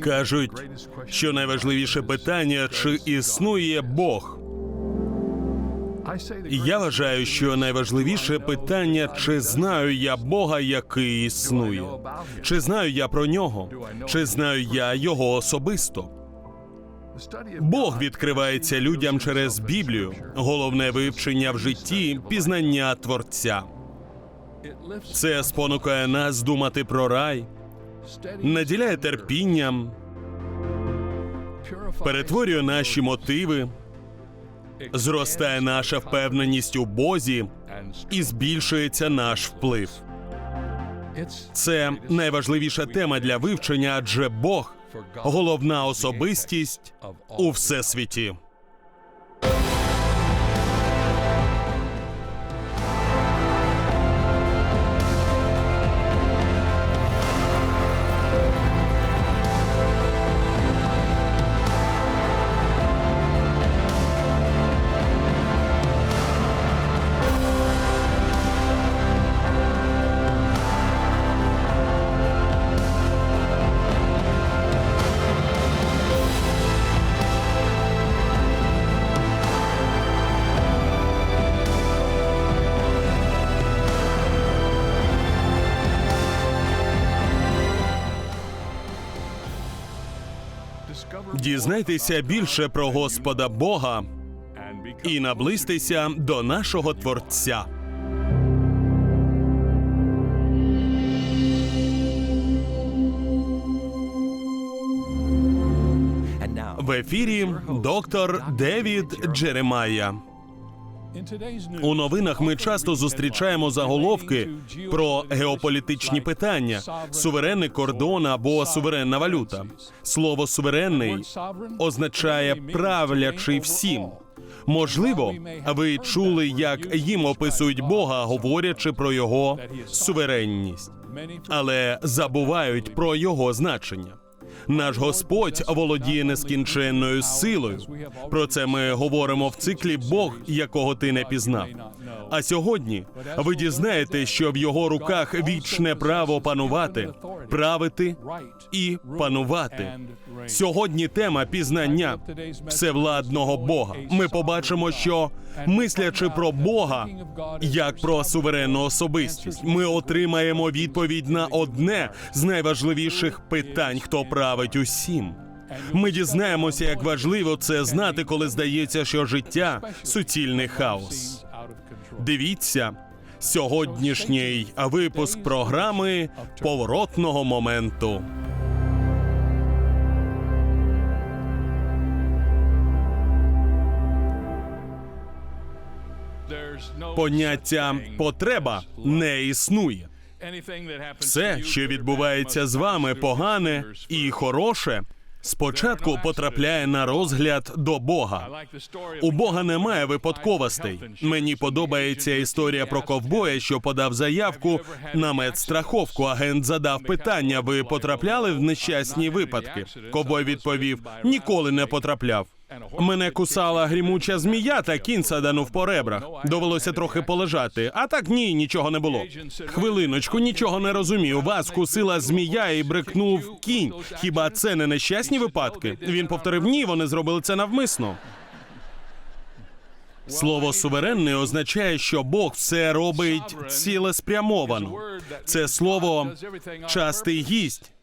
Кажуть, що найважливіше питання, чи існує Бог. Я вважаю, що найважливіше питання, чи знаю я Бога, який існує, чи знаю я про нього, чи знаю я його особисто. Бог відкривається людям через Біблію, головне вивчення в житті, пізнання Творця. Це спонукає нас думати про рай, наділяє терпінням, перетворює наші мотиви, зростає наша впевненість у Бозі і збільшується наш вплив. Це найважливіша тема для вивчення, адже Бог головна особистість у всесвіті. Дізнайтеся більше про Господа Бога і наблизьтеся до нашого Творця. В ефірі доктор Девід Джеремая. У новинах ми часто зустрічаємо заголовки про геополітичні питання, суверенний кордон або суверенна валюта. Слово суверенний означає правлячий всім. Можливо, ви чули, як їм описують Бога, говорячи про його суверенність, але забувають про його значення. Наш Господь володіє нескінченною силою. Про це ми говоримо в циклі Бог, якого ти не пізнав. А сьогодні ви дізнаєте, що в його руках вічне право панувати, правити і панувати. Сьогодні тема пізнання всевладного Бога. Ми побачимо, що мислячи про Бога як про суверенну особистість, ми отримаємо відповідь на одне з найважливіших питань, хто править усім. Ми дізнаємося, як важливо це знати, коли здається, що життя суцільний хаос. Дивіться сьогоднішній випуск програми поворотного моменту. Поняття потреба не існує. Все, що відбувається з вами, погане і хороше, спочатку потрапляє на розгляд до Бога. У Бога немає випадковостей. Мені подобається історія про ковбоя, що подав заявку на медстраховку. Агент задав питання: ви потрапляли в нещасні випадки? Ковбой відповів: ніколи не потрапляв. Мене кусала грімуча змія та кінь саданув по ребрах. Довелося трохи полежати. А так ні, нічого не було. Хвилиночку, нічого не розумію. Вас кусила змія і брикнув кінь. Хіба це не нещасні випадки? Він повторив ні, вони зробили це навмисно. Слово суверенний означає, що Бог все робить цілеспрямовано. Це слово частий гість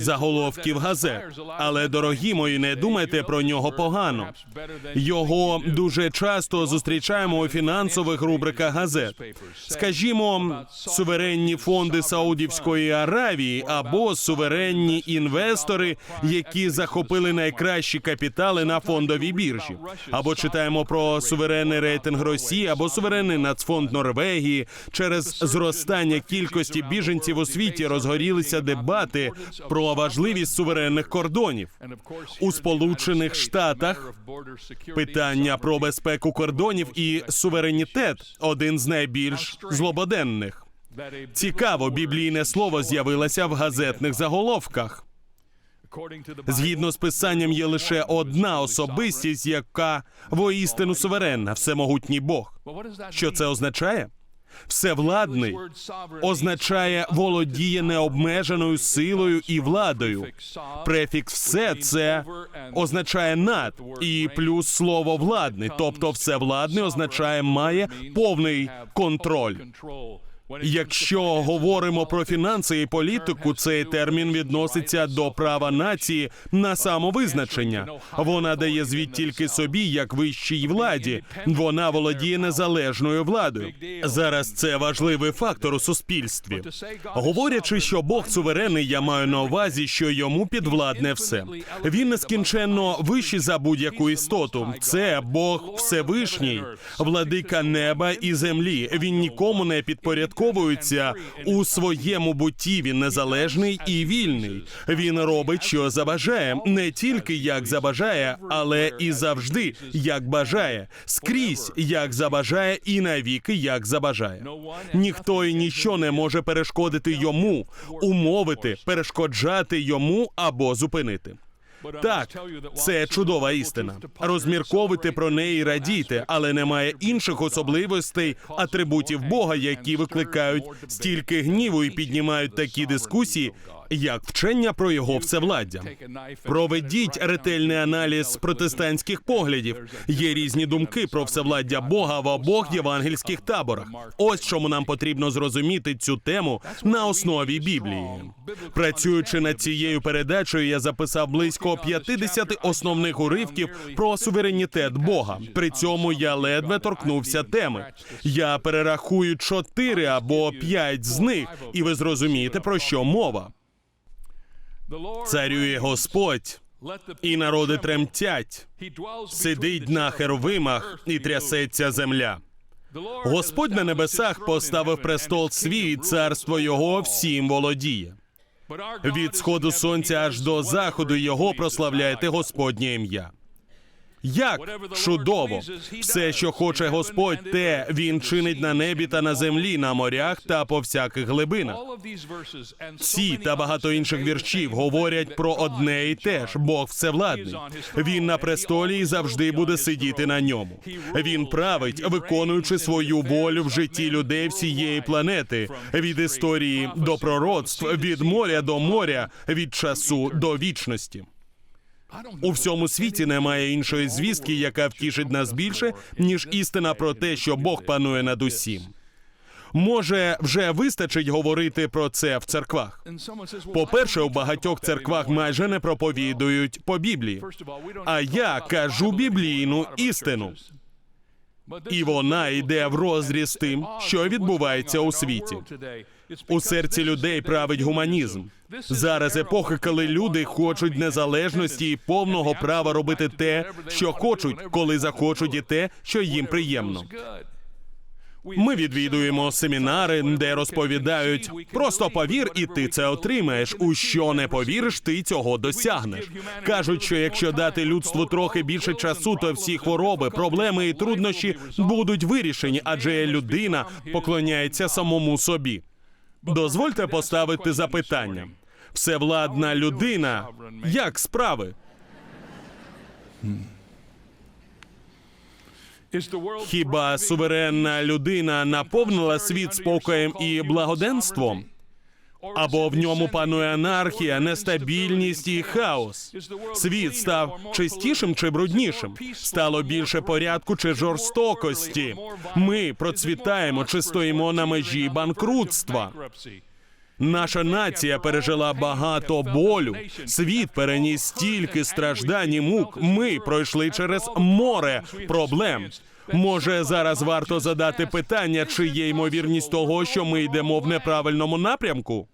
заголовків газет. Але, дорогі мої, не думайте про нього погано. Його дуже часто зустрічаємо у фінансових рубриках газет. Скажімо, суверенні фонди Саудівської Аравії або суверенні інвестори, які захопили найкращі капітали на фондовій біржі, або читаємо про суверенний рейтинг Росії або суверенний нацфонд Норвегії. Через зростання кількості біженців у світі розгорілися дебати про важливість суверенних кордонів у Сполучених Штатах. Питання про безпеку кордонів і суверенітет один з найбільш злободенних. Цікаво, біблійне слово з'явилося в газетних заголовках. Згідно з писанням, є лише одна особистість, яка воістину суверенна, всемогутній Бог. Що це означає? Всевладний означає володіє необмеженою силою і владою. Префікс все це означає над і плюс слово владний, тобто всевладний означає має повний контроль. Якщо говоримо про фінанси і політику, цей термін відноситься до права нації на самовизначення. Вона дає звіт тільки собі, як вищій владі. Вона володіє незалежною владою. Зараз це важливий фактор у суспільстві. Говорячи, що Бог суверенний, я маю на увазі, що йому підвладне все. Він нескінченно вищий за будь-яку істоту. Це Бог Всевишній, владика неба і землі. Він нікому не підпорядковується у своєму бутті. Він незалежний і вільний. Він робить, що забажає, не тільки як забажає, але і завжди як бажає, скрізь як забажає, і навіки як забажає. Ніхто і ніщо не може перешкодити йому, умовити, перешкоджати йому або зупинити. Так, це чудова істина. Розмірковуйте про неї, і радійте, але немає інших особливостей атрибутів Бога, які викликають стільки гніву і піднімають такі дискусії, як вчення про його всевладдя. Проведіть ретельний аналіз протестантських поглядів. Є різні думки про всевладдя Бога в обох євангельських таборах. Ось чому нам потрібно зрозуміти цю тему на основі Біблії. Працюючи над цією передачею, я записав близько 50 основних уривків про суверенітет Бога. При цьому я ледве торкнувся теми. Я перерахую чотири або п'ять з них, і ви зрозумієте про що мова. Царює Господь, і народи тремтять. Сидить на херовимах і трясеться земля. Господь на небесах поставив престол свій, царство його всім володіє. Від сходу сонця аж до заходу його прославляйте Господнє ім'я. Як чудово! Все, що хоче Господь, те він чинить на небі та на землі, на морях та по всяких глибинах. Ці та багато інших віршів говорять про одне і те ж: Бог всевладний. Він на престолі і завжди буде сидіти на ньому. Він править, виконуючи свою волю в житті людей всієї планети, від історії до пророцтв, від моря до моря, від часу до вічності. У всьому світі немає іншої звістки, яка втішить нас більше, ніж істина про те, що Бог панує над усім. Може, вже вистачить говорити про це в церквах. По-перше, у багатьох церквах майже не проповідують по Біблії. А я кажу біблійну істину. І вона йде в розріз тим, що відбувається у світі. У серці людей править гуманізм. Зараз епоха, коли люди хочуть незалежності і повного права робити те, що хочуть, коли захочуть, і те, що їм приємно. Ми відвідуємо семінари, де розповідають просто повір, і ти це отримаєш. У що не повіриш, ти цього досягнеш. кажуть, що якщо дати людству трохи більше часу, то всі хвороби, проблеми і труднощі будуть вирішені, адже людина поклоняється самому собі. Дозвольте поставити запитання. Всевладна людина. Як справи? Хіба суверенна людина наповнила світ спокоєм і благоденством? Або в ньому панує анархія, нестабільність і хаос. Світ став чистішим чи бруднішим? Стало більше порядку чи жорстокості? Ми процвітаємо чи стоїмо на межі банкрутства? Наша нація пережила багато болю. Світ переніс стільки страждань і мук. Ми пройшли через море проблем. Може, зараз варто задати питання, чи є ймовірність того, що ми йдемо в неправильному напрямку?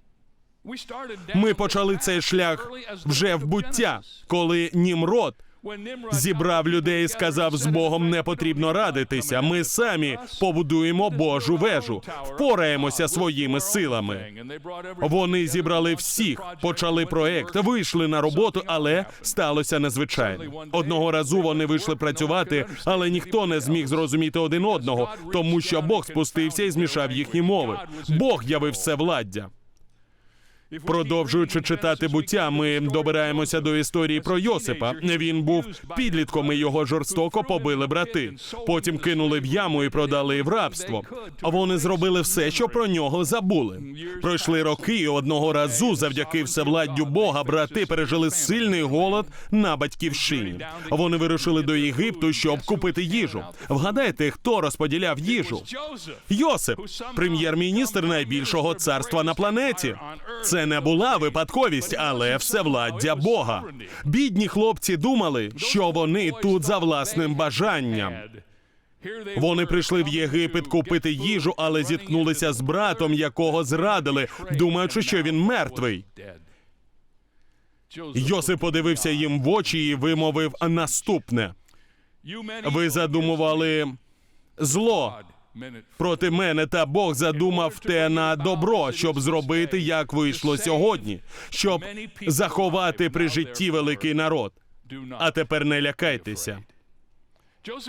Ми почали цей шлях вже в буття, коли Німрод зібрав людей і сказав: з Богом не потрібно радитися. Ми самі побудуємо Божу вежу, впораємося своїми силами. Вони зібрали всіх, почали проект, вийшли на роботу, але сталося незвичайно. Одного разу вони вийшли працювати, але ніхто не зміг зрозуміти один одного, тому що Бог спустився і змішав їхні мови. Бог явив всевладдя. Продовжуючи читати буття, ми добираємося до історії про Йосипа. Він був підлітком, і його жорстоко побили брати. Потім кинули в яму і продали в рабство. Вони зробили все, що про нього забули. Пройшли роки, і одного разу, завдяки всевладдю Бога, брати пережили сильний голод на батьківщині. Вони вирушили до Єгипту, щоб купити їжу. Вгадайте, хто розподіляв їжу? Йосип, прем'єр-міністр найбільшого царства на планеті. Це не була випадковість, але всевладдя Бога. Бідні хлопці думали, що вони тут за власним бажанням. Вони прийшли в Єгипет купити їжу, але зіткнулися з братом, якого зрадили, думаючи, що він мертвий. Йосип подивився їм в очі і вимовив наступне: ви задумували зло проти мене, та Бог задумав те на добро, щоб зробити, як вийшло сьогодні, щоб заховати при житті великий народ. А тепер не лякайтеся.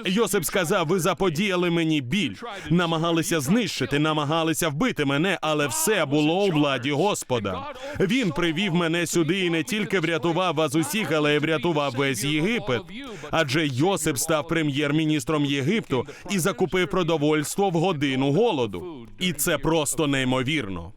Йосип сказав: ви заподіяли мені біль, намагалися знищити, намагалися вбити мене, але все було у владі Господа. Він привів мене сюди і не тільки врятував вас усіх, але й врятував весь Єгипет. Адже Йосип став прем'єр-міністром Єгипту і закупив продовольство в годину голоду. І це просто неймовірно.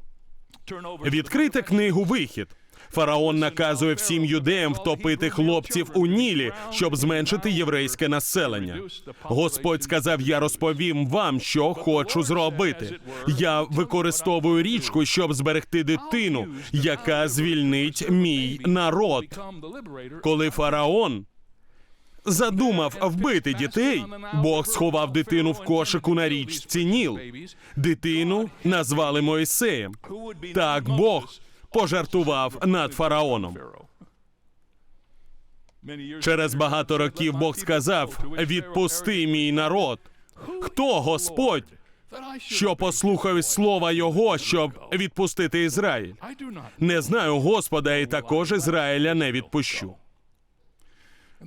Відкрийте книгу Вихід. Фараон наказує всім юдеям втопити хлопців у Нілі, щоб зменшити єврейське населення. Господь сказав: Я розповім вам, що хочу зробити. Я використовую річку, щоб зберегти дитину, яка звільнить мій народ. Коли фараон задумав вбити дітей, Бог сховав дитину в кошику на річці Ніл. Дитину назвали Моїсеєм. Так Бог пожартував над фараоном. Через багато років Бог сказав: відпусти мій народ. Хто Господь? Що послухав слова Його, щоб відпустити Ізраїль? Не знаю Господа, і також Ізраїля не відпущу.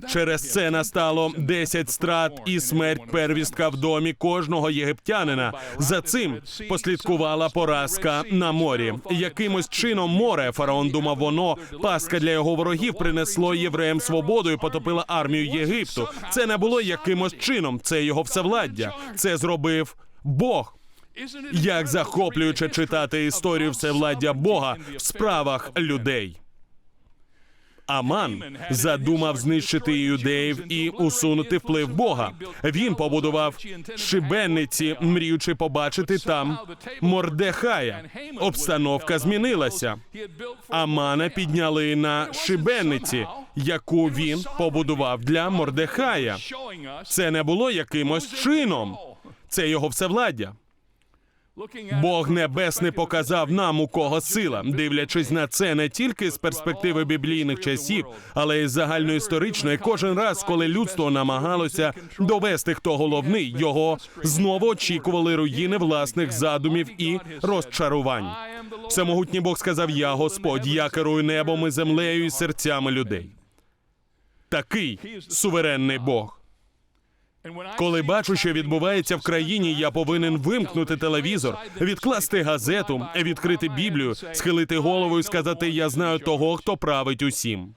Через це настало 10 страт і смерть первістка в домі кожного єгиптянина. За цим послідкувала поразка на морі. Якимось чином море фараон думав, воно паска для його ворогів принесло євреям свободу і потопило армію Єгипту. Це не було якимось чином. Це його всевладдя. Це зробив Бог. Як захоплююче читати історію всевладдя Бога в справах людей. Аман задумав знищити юдеїв і усунути вплив Бога. Він побудував шибенниці, мріючи побачити там Мордехая. Обстановка змінилася. Амана підняли на шибенниці, яку він побудував для Мордехая. Це не було якимось чином. Це його всевладдя. Бог небесний показав нам, у кого сила, дивлячись на це не тільки з перспективи біблійних часів, але й загальноісторичної. Кожен раз, коли людство намагалося довести, хто головний, його знову очікували руїни власних задумів і розчарувань. Всемогутній Бог сказав: Я Господь, я керую небом і землею і серцями людей. Такий суверенний Бог. Коли бачу, що відбувається в країні, я повинен вимкнути телевізор, відкласти газету, відкрити Біблію, схилити голову і сказати: Я знаю того, хто править усім.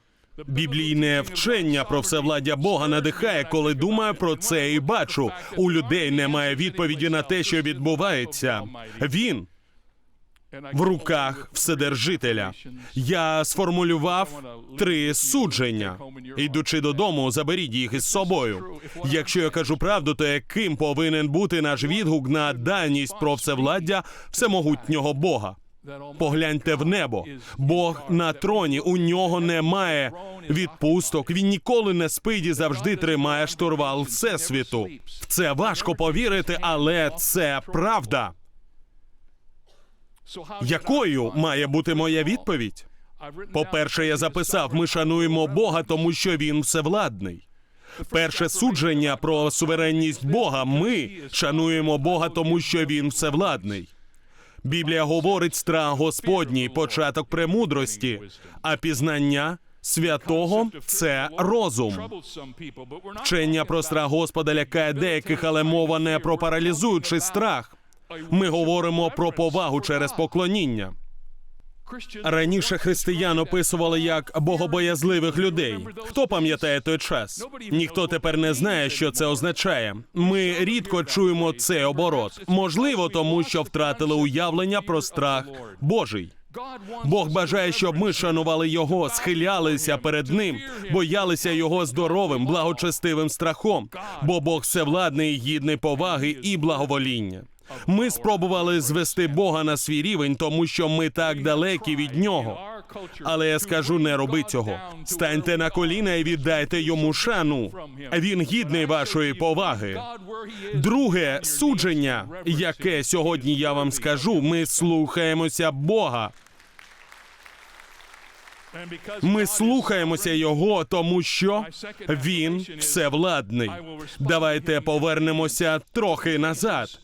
Біблійне вчення про всевладдя Бога надихає, коли думаю про це і бачу. У людей немає відповіді на те, що відбувається. Він в руках Вседержителя. Я сформулював три судження. Йдучи додому, заберіть їх із собою. Якщо я кажу правду, то яким повинен бути наш відгук на даність про всевладдя всемогутнього Бога? Погляньте в небо. Бог на троні. У нього немає відпусток. Він ніколи не спить і завжди тримає штурвал всесвіту. В це важко повірити, але це правда. Якою має бути моя відповідь? По-перше, я записав: ми шануємо Бога, тому що він всевладний. Перше судження про суверенність Бога. Ми шануємо Бога, тому що він всевладний. Біблія говорить страх Господній, початок премудрості, а пізнання святого це розум. Вчення про страх Господа лякає деяких, але мова не про паралізуючий страх. Ми говоримо про повагу через поклоніння. Раніше християн описували як богобоязливих людей. Хто пам'ятає той час? Ніхто тепер не знає, що це означає. Ми рідко чуємо цей оборот. Можливо, тому що втратили уявлення про страх Божий. Бог бажає, щоб ми шанували його, схилялися перед ним, боялися його здоровим, благочестивим страхом, бо Бог всевладний, гідний поваги і благовоління. Ми спробували звести Бога на свій рівень, тому що ми так далекі від нього. Але я скажу, не роби цього. Станьте на коліна і віддайте йому шану. Він гідний вашої поваги. Друге судження, яке сьогодні я вам скажу, ми слухаємося Бога. Ми слухаємося його, тому що він всевладний. Давайте повернемося трохи назад.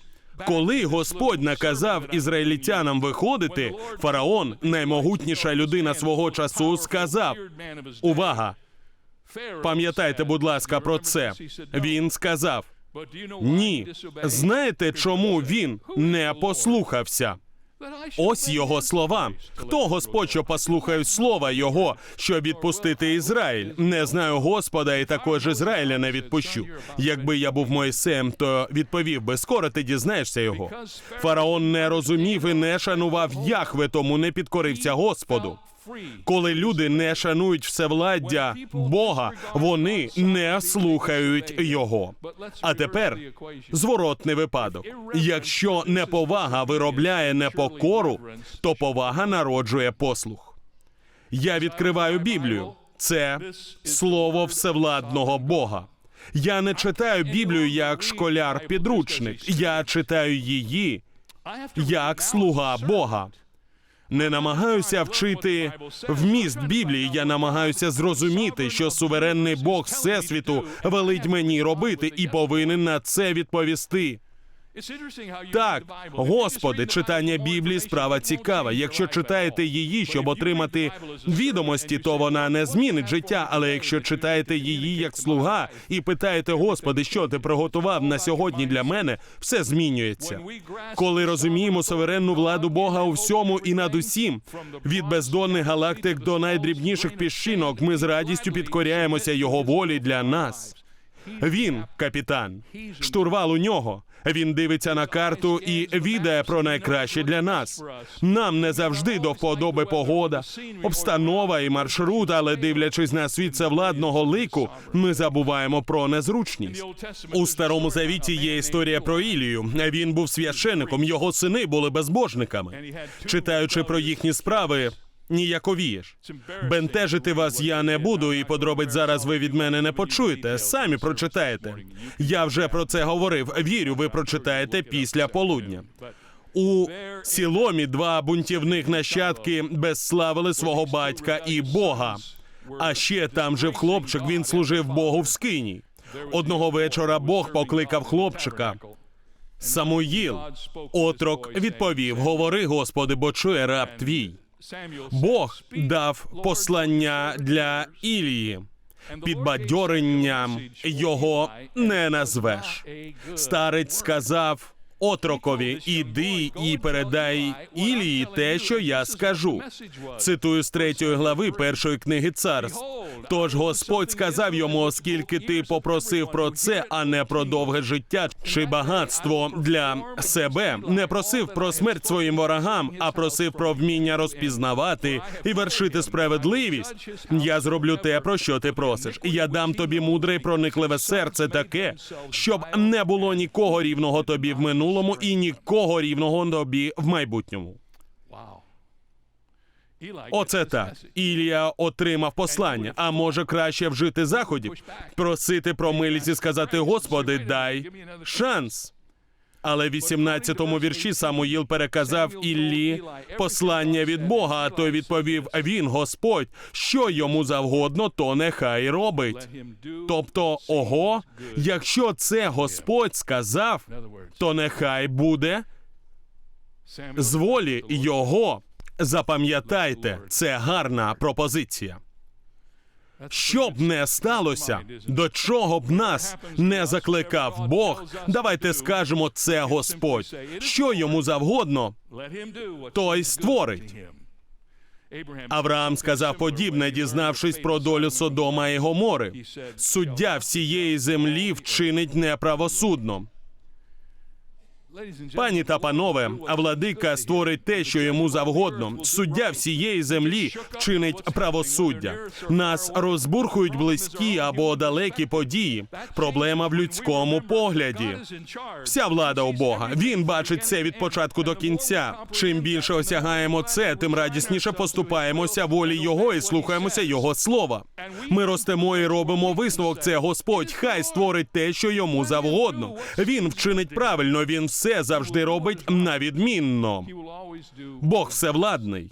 Коли Господь наказав ізраїльтянам виходити, фараон, наймогутніша людина свого часу, сказав: Увага! Пам'ятайте, будь ласка, про це. Він сказав: Ні. Знаєте, чому він не послухався? Ось його слова. Хто Господь, що послухає слова Його, щоб відпустити Ізраїль? Не знаю Господа, і також Ізраїля не відпущу. Якби я був Моїсеєм, то відповів би скоро ти дізнаєшся його. Фараон не розумів і не шанував Яхве, тому не підкорився Господу. Коли люди не шанують всевладдя Бога, вони не слухають його. А тепер зворотний випадок. Якщо неповага виробляє непокору, то повага народжує послух. Я відкриваю Біблію. Це слово всевладного Бога. Я не читаю Біблію як школяр-підручник. Я читаю її як слуга Бога. Не намагаюся вчити вміст Біблії. Я намагаюся зрозуміти, що суверенний Бог Всесвіту велить мені робити і повинен на це відповісти. Так, Господи, читання Біблії справа цікава. Якщо читаєте її, щоб отримати відомості, то вона не змінить життя. Але якщо читаєте її як слуга і питаєте, Господи, що ти приготував на сьогодні для мене, все змінюється. Коли розуміємо суверенну владу Бога у всьому і над усім, від бездонних галактик до найдрібніших піщинок, ми з радістю підкоряємося його волі для нас. Він капітан, штурвал у нього. Він дивиться на карту і відає про найкраще для нас. Нам не завжди до вподоби погода, обстанова і маршрут, але дивлячись на світ владного лику, ми забуваємо про незручність. У старому завіті є історія про Ілію. Він був священником, його сини були безбожниками. Читаючи про їхні справи, ніяковієш. Бентежити вас я не буду, і подробиць зараз ви від мене не почуєте. Самі прочитаєте. Я вже про це говорив. Вірю, ви прочитаєте після полудня. У Сіломі два бунтівних нащадки безславили свого батька і Бога. А ще там жив хлопчик. Він служив Богу в скині. Одного вечора Бог покликав хлопчика. Самуїл, отрок, відповів: Говори, Господи, бо чує раб твій. Бог дав послання для Ілії. Підбадьоренням його не назвеш. Старець сказав отрокові: іди і передай Ілії те, що я скажу. Цитую з третьої глави першої книги царств. Тож Господь сказав йому, оскільки ти попросив про це, а не про довге життя чи багатство для себе, не просив про смерть своїм ворогам, а просив про вміння розпізнавати і вершити справедливість. Я зроблю те, про що ти просиш. Я дам тобі мудре й проникливе серце таке, щоб не було нікого рівного тобі. в минулому і нікого рівного тобі в майбутньому. Оце так. Ілія отримав послання. А може краще вжити заходів, просити про милість і сказати: Господи, дай шанс. Але в 18-му вірші Самуїл переказав Іллі послання від Бога. А той відповів: Він, Господь, що йому завгодно, то нехай робить. Тобто, ого, якщо це Господь сказав, то нехай буде з волі його. Запам'ятайте, це гарна пропозиція. Що б не сталося, до чого б нас не закликав Бог, давайте скажемо це Господь. Що йому завгодно, той створить. Авраам сказав подібне, дізнавшись про долю Содома і Гомори. Суддя всієї землі вчинить неправосудно. Пані та панове, а владика створить те, що йому завгодно. Суддя всієї землі вчинить правосуддя. Нас розбурхують близькі або далекі події. Проблема в людському погляді. Вся влада у Бога. Він бачить це від початку до кінця. Чим більше осягаємо це, тим радісніше поступаємося волі Його і слухаємося Його слова. Ми ростемо і робимо висновок. Це Господь. Хай створить те, що йому завгодно. Він вчинить правильно. Він все завжди робить на відмінно. Бог всевладний.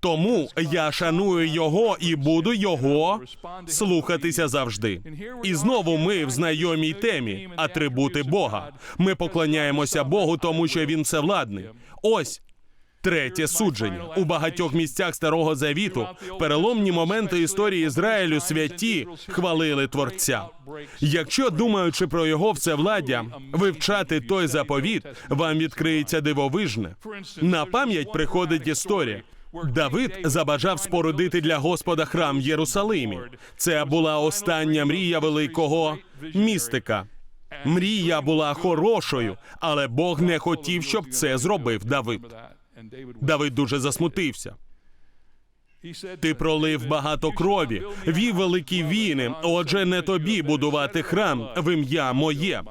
Тому я шаную його і буду його слухатися завжди. І знову ми в знайомій темі атрибути Бога. Ми поклоняємося Богу, тому що він всевладний. Ось. Третє судження у багатьох місцях старого завіту переломні моменти історії Ізраїлю святі хвалили творця. Якщо думаючи про його всевладдя, вивчати той заповіт, вам відкриється дивовижне. На пам'ять приходить історія. Давид забажав спорудити для Господа храм в Єрусалимі. Це була остання мрія великого містика. Мрія була хорошою, але Бог не хотів, щоб це зробив Давид. Давид дуже засмутився. Ти пролив багато крові, вів великі війни. Отже, не тобі будувати храм в ім'я моє.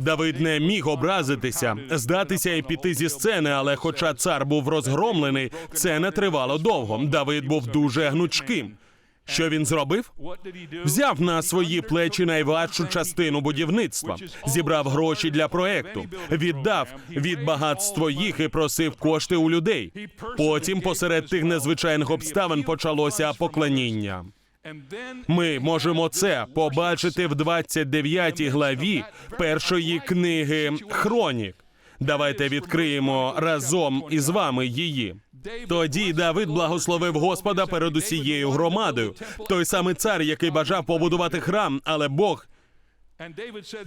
Давид не міг образитися, здатися і піти зі сцени, але хоча цар був розгромлений, це не тривало довго. Давид був дуже гнучким. Що він зробив? Взяв на свої плечі найважчу частину будівництва, зібрав гроші для проекту, віддав від багатства їх і просив кошти у людей. Потім, посеред тих незвичайних обставин, почалося поклоніння. Ми можемо це побачити в 29 главі першої книги Хронік. Давайте відкриємо разом із вами її. Тоді Давид благословив Господа перед усією громадою. Той самий цар, який бажав побудувати храм, але Бог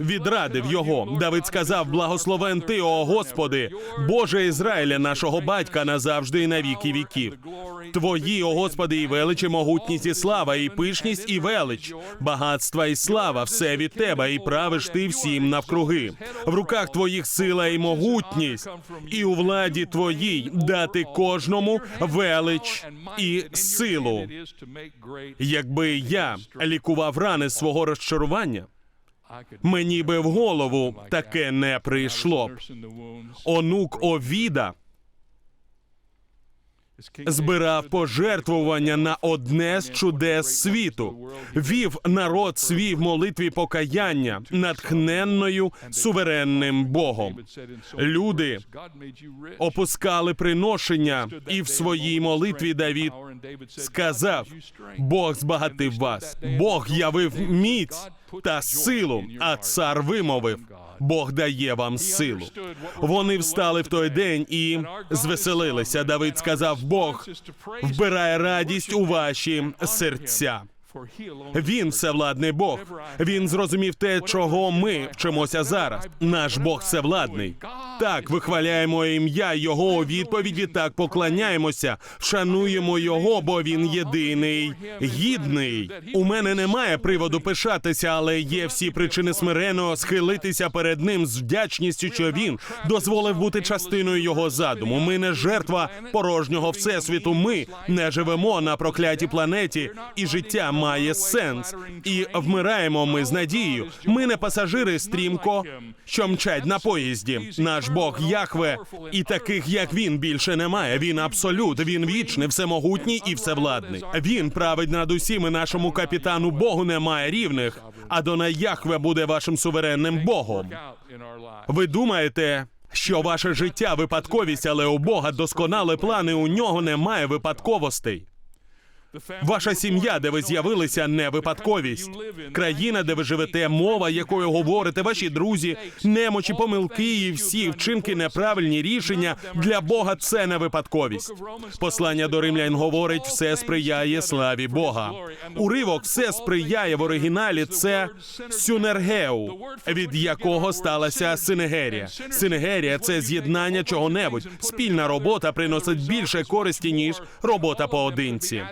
відрадив його. Давид сказав: Благословен ти, о Господи, Боже Ізраїля, нашого батька назавжди і на віки віків. Твої, о Господи, і велич, і могутність, і слава, і пишність, і велич, багатства і слава, все від тебе, і правиш ти всім навкруги. В руках твоїх сила і могутність, і у владі твоїй дати кожному велич і силу. Якби я лікував рани свого розчарування, мені би в голову таке не прийшло б. Онук Овіда збирав пожертвування на одне з чудес світу, вів народ свій в молитві покаяння натхненною суверенним Богом. Люди опускали приношення, і в своїй молитві Давід сказав: Бог збагатив вас, Бог явив міць та силу, а цар вимовив. Бог дає вам силу. Вони встали в той день і звеселилися. Давид сказав: Бог вбирає радість у ваші серця. Він всевладний Бог. Він зрозумів те, чого ми вчимося зараз. Наш Бог всевладний. Так, вихваляємо ім'я Його у відповіді. Так поклоняємося, шануємо його, бо він єдиний, гідний. У мене немає приводу пишатися, але є всі причини смирено схилитися перед ним з вдячністю, що він дозволив бути частиною його задуму. Ми не жертва порожнього всесвіту. Ми не живемо на проклятій планеті, і життя має сенс. І вмираємо ми з надією. Ми не пасажири стрімко, що мчать на поїзді. Наш Бог Яхве, і таких як він більше немає. Він абсолют, він вічний, всемогутній і всевладний. Він править над усіми. Нашому капітану Богу немає рівних. Адонай Яхве буде вашим суверенним Богом. Ви думаєте, що ваше життя випадковість, але у Бога досконали плани. У нього немає випадковостей. Ваша сім'я, де ви з'явилися, не випадковість. Країна, де ви живете, мова, якою говорите, ваші друзі, немочі, помилки і всі вчинки, неправильні рішення для Бога це не випадковість. Послання до римлян говорить, все сприяє славі Бога. Уривок все сприяє в оригіналі. Це сюнергеу, від якого сталася синегерія. Синегерія це з'єднання чого-небудь. Спільна робота приносить більше користі ніж робота поодинці.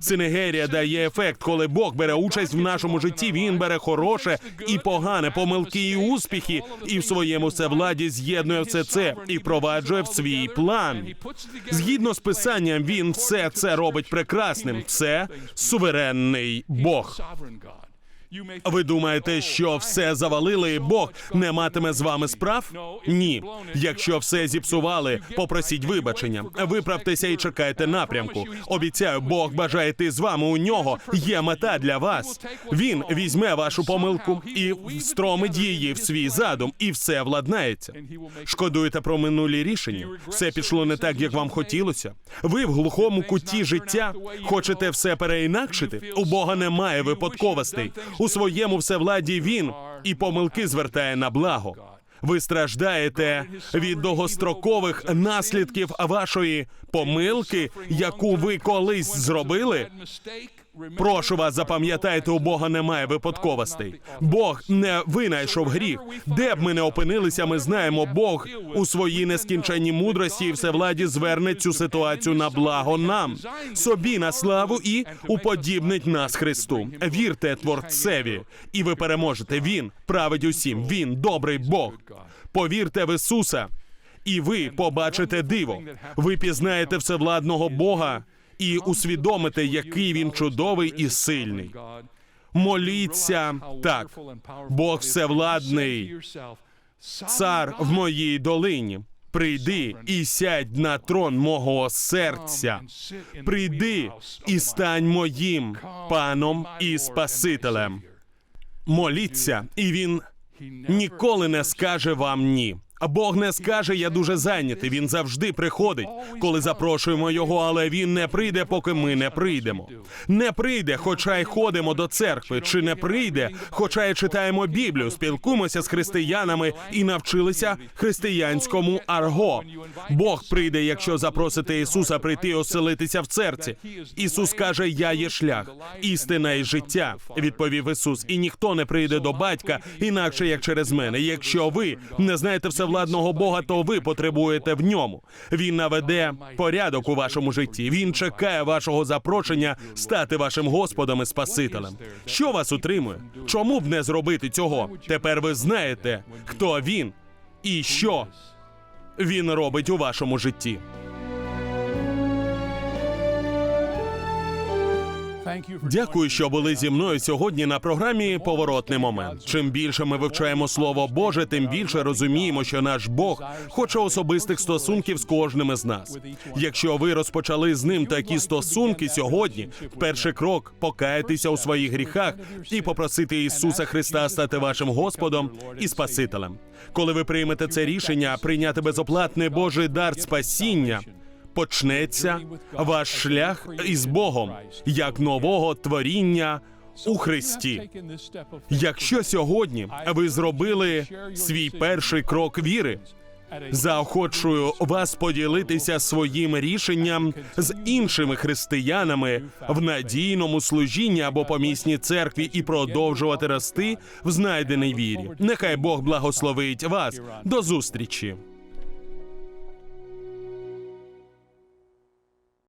Синегерія дає ефект, коли Бог бере участь в нашому житті. Він бере хороше і погане, помилки і успіхи, і в своєму всевладі з'єднує все це і впроваджує в свій план. Згідно з писанням, він все це робить прекрасним. Це суверенний Бог. Ви думаєте, що все завалили, і Бог не матиме з вами справ? Ні. Якщо все зіпсували, попросіть вибачення. Виправтеся і чекайте напрямку. Обіцяю, Бог бажає йти з вами. У нього є мета для вас. Він візьме вашу помилку і встромить її в свій задум, і все владнається. Шкодуєте про минулі рішення? Все пішло не так, як вам хотілося. Ви в глухому куті життя хочете все переінакшити? У Бога немає випадковостей. У своєму всевладі він і помилки звертає на благо. Ви страждаєте від довгострокових наслідків вашої помилки, яку ви колись зробили. Прошу вас, запам'ятайте, у Бога немає випадковостей. Бог не винайшов гріх. Де б ми не опинилися, ми знаємо, Бог у своїй нескінченній мудрості і всевладі зверне цю ситуацію на благо нам, собі на славу і уподібнить нас Христу. Вірте Творцеві, і ви переможете. Він править усім. Він добрий Бог. Повірте в Ісуса, і ви побачите диво. Ви пізнаєте всевладного Бога і усвідомите, який він чудовий і сильний. Моліться так, Бог всевладний, цар в моїй долині. Прийди і сядь на трон мого серця. Прийди і стань моїм паном і спасителем. Моліться, і він ніколи не скаже вам ні. А Бог не скаже, я дуже зайнятий. Він завжди приходить, коли запрошуємо його, але він не прийде, поки ми не прийдемо. Не прийде, хоча й ходимо до церкви, чи не прийде, хоча й читаємо Біблію, спілкуємося з християнами і навчилися християнському арго. Бог прийде, якщо запросите Ісуса прийти оселитися в серці. Ісус каже: Я є шлях, істина і життя. Відповів Ісус, і ніхто не прийде до батька інакше як через мене. Якщо ви не знаєте всевладного Бога, то ви потребуєте в ньому. Він наведе порядок у вашому житті. Він чекає вашого запрошення стати вашим Господом і Спасителем. Що вас утримує? Чому б не зробити цього? Тепер ви знаєте, хто він і що він робить у вашому житті. Дякую, що були зі мною сьогодні на програмі Поворотний момент. Чим більше ми вивчаємо слово Боже, тим більше розуміємо, що наш Бог хоче особистих стосунків з кожним із нас. Якщо ви розпочали з ним такі стосунки сьогодні, перший крок покаятися у своїх гріхах і попросити Ісуса Христа стати вашим Господом і Спасителем. Коли ви приймете це рішення, прийняти безоплатний Божий дар спасіння почнеться ваш шлях із Богом як нового творіння у Христі. Якщо сьогодні ви зробили свій перший крок віри, заохочую вас поділитися своїм рішенням з іншими християнами в надійному служінні або помісній церкві і продовжувати рости в знайденій вірі. Нехай Бог благословить вас. До зустрічі.